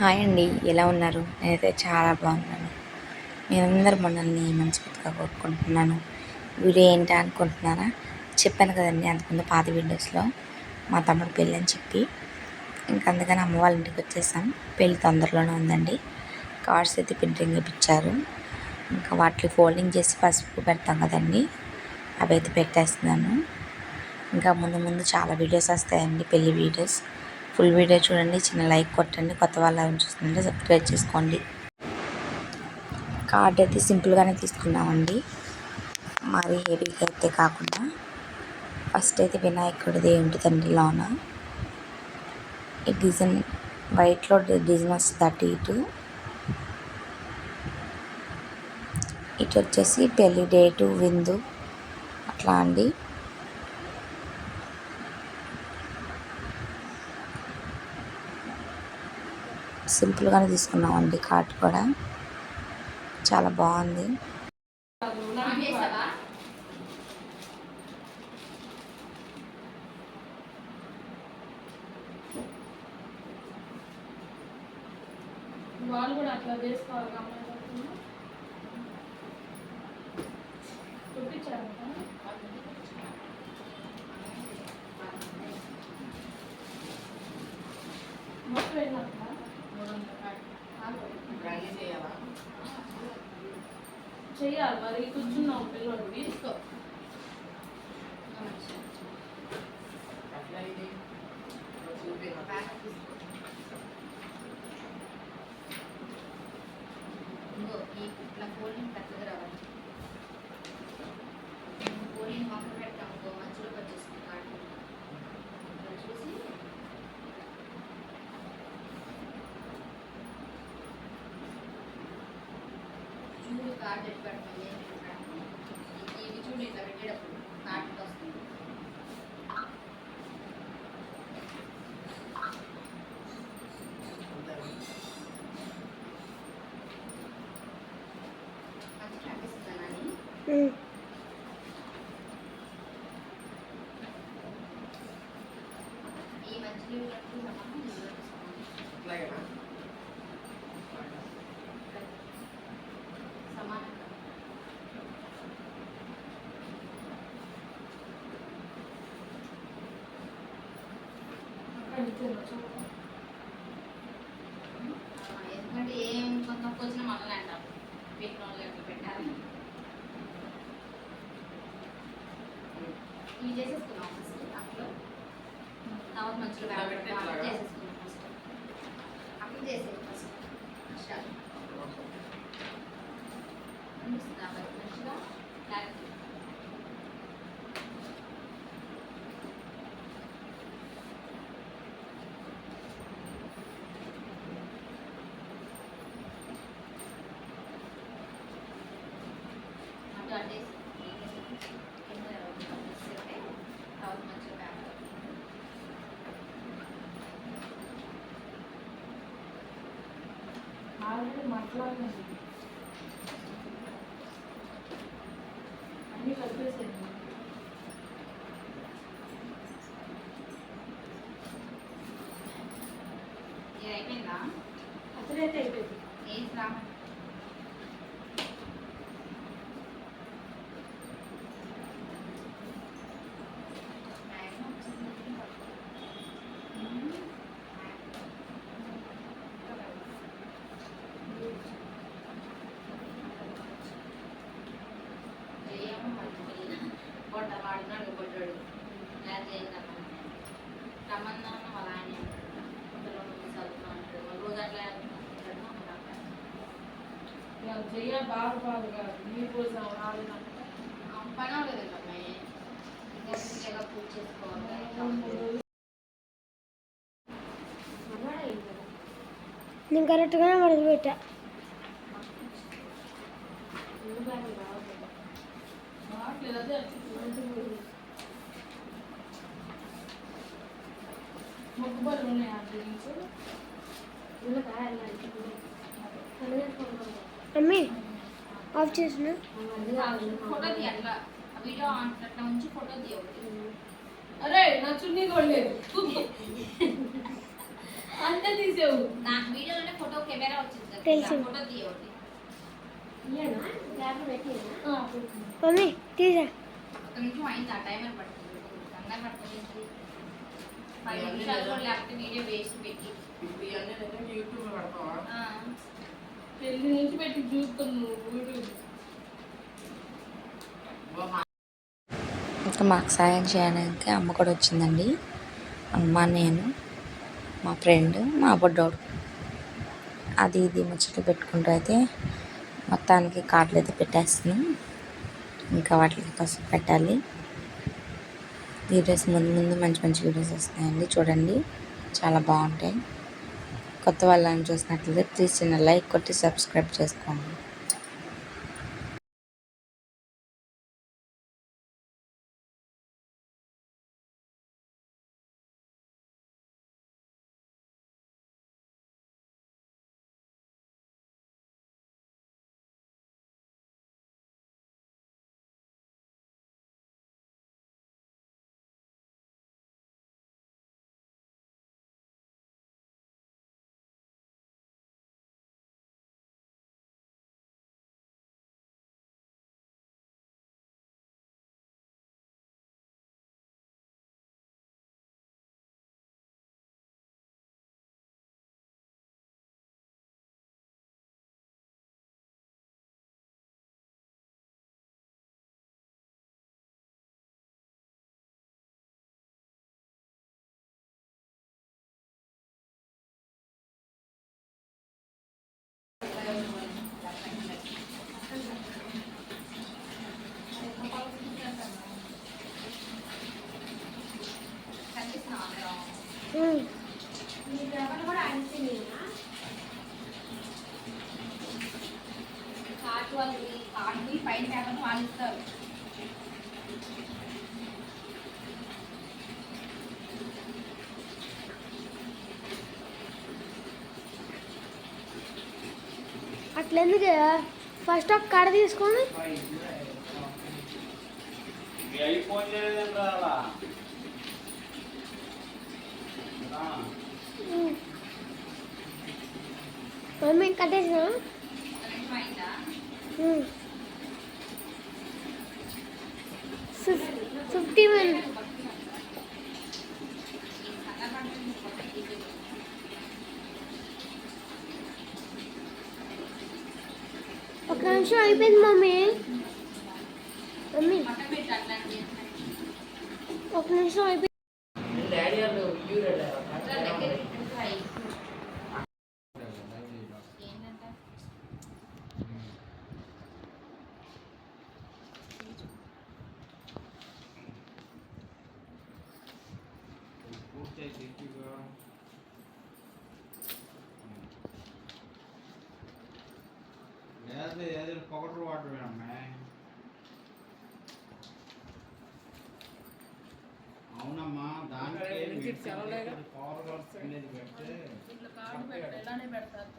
Hi అండి ఎలా ఉన్నారు? నేనైతే చాలా బాగున్నాను. మీరందరూ మనల్ని మనస్ఫూర్తిగా కోరుకుంటున్నాను. వీడియో ఏంటి అనుకుంటున్నారా? చెప్పాను కదండి అంతకుముందు పాత వీడియోస్లో. మా తమ్ముడు పెళ్ళి అని చెప్పి. ఇంకా అందుకని అమ్మ వాళ్ళ ఇంటికి వచ్చేసాం. పెళ్ళి తొందరలోనే ఉందండి. కార్డ్స్ అయితే ప్రింటింగ్ ఇప్పించారు. ఇంకా వాటిని ఫోల్డింగ్ చేసి పసుపు పెడతాం కదండి. అవి అయితే పెట్టేస్తున్నాను. ఇంకా ముందు ముందు చాలా వీడియోస్ వస్తాయండి పెళ్ళి వీడియోస్. ఫుల్ వీడియో చూడండి చిన్న లైక్ కొట్టండి కొత్త వాళ్ళు చూస్తుంటే సబ్స్క్రైబ్ చేసుకోండి. కార్డ్ అయితే సింపుల్గానే తీసుకున్నామండి. మరి హెవీగా అయితే కాకుండా ఫస్ట్ అయితే వినాయకుడిది ఉంటుందండి లోన. ఈ డిజైన్ వైట్లో డిజైన్ వస్తుంది అటు ఇటు. ఇటు వచ్చేసి పెళ్ళి డేటు విందు అట్లా అండి. సింపుల్గానే తీసుకున్నామండి కార్డ్ కూడా. చాలా బాగుంది. వాళ్ళు కూడా అట్లా చేసుకోవాలి చెయ్యాలి మరి కూర్చున్నాం పిల్లలు తీసుకో ఈ ఇట్లా ఫోల్డింగ్ పెద్దగా రావాలి ఫోల్డింగ్ మొక్క పెడతాం ఇంకో మధ్యలోకి వచ్చేస్తుంది కాటు ఇట్లా చూసి చూడు కార్డు ఎట్లా పెడతాం ఏం పెడతాం ఇది చూడు ఇట్లా పెట్టేటప్పుడు కార్డు వస్తుంది అది కనిపిస్తుందని ఈ మధ్యలో ఇట్లా మనం ఇందులో తీసుకోవాలి. సమానంగా అక్కడ ఇచ్చేయచ్చు. చూడు. ఆ, ఎందుకంటే ఏం కొంత వచ్చినా మనల్ని అంటారు పెట్టిన వాళ్ళు ఎట్లా పెట్టాలి ఇవి చేసేసుకున్నాం తర్వాత మధ్యలో వ్యాపారం చేసేసుకున్నాం ఫస్ట్ అప్పుడు చేసేది ఫస్ట్ మంచిగా అటు అటేసి కింద వేసేస్తే తర్వాత మంచిగా వ్యాపారం ఆల్రెడీ మాట్లాడింది అన్నీ కలిపేసేయండి. ఇది అయిపోయిందా? అసలైతే అయిపోయింది. ఏం రా రమ్మన్నా వాళ్ళ ఆయన రోజు అట్లా బాగా పని అవ్వలేదు అమ్మాయి పూజ చేసుకోవాలి నేను కరెక్ట్గానే మొదలు పెట్టా అదే మొక్కుబడులు ఉన్నాయా మమ్మీ ఆఫ్ చేసిన? ఫోటో తీ అట్లా వీడియో అట్లా ఉంచి ఫోటో తీయ ఒకటి అరే నా చున్నీ కూడా లేదు. అంతే తీసేవు. నా వీడియోలోనే ఫోటో కెమెరా వచ్చింది. తెలుసు. ఫోటో తీయవద్దు. మమ్మీ తీసా ఒక నిమిషం అయింది ఆ టైమర్ పడుతుంది. కంగారు పడుతుంది పది నిమిషాలు కూడా లేకపోతే వీడియో వేస్ట్ పెట్టి యూట్యూబ్ పెడతావా ఆ. పెళ్ళి నుంచి పెట్టి యూట్యూబ్ ఇంకా మాకు సాయం చేయడానికి అమ్మ కూడా వచ్చిందండి. అమ్మ నేను మా ఫ్రెండ్ మా బొడ్డోడు అది ఇది ముచ్చట్లు పెట్టుకుంటూ అయితే మొత్తానికి కార్డులు అయితే పెట్టేస్తున్నాం. ఇంకా వాటికి కోసం పెట్టాలి. వీడియోస్ ముందు ముందు మంచి మంచి వీడియోస్ వస్తాయండి. చూడండి చాలా బాగుంటాయి. కొత్త వాళ్ళని చూసినట్లయితే ప్లీజ్ చిన్న లైక్ కొట్టి సబ్స్క్రైబ్ చేసుకోండి. కార్డు వాళ్ళు కార్డు పైన పేపర్ వాళ్ళు ఇస్తారు అట్లెందుకు? ఫస్ట్ ఒక కడ తీసుకొని. మమ్మీ కట్టేసిన? Fifty one. ఒక నిమిషం అయిపోయింది మమ్మీ. మమ్మీ. ఒక నిమిషం అయిపోయింది లేదు ఏదో పొగటు వాటర్ అమ్మాయి అవునమ్మా దానికి బెనిఫిట్స్ ఎవరు లేరు? పవర్ వర్క్స్ అనేది పెడితే ఇట్లా కార్డు పెట్టాలి ఎలానే పెడతారు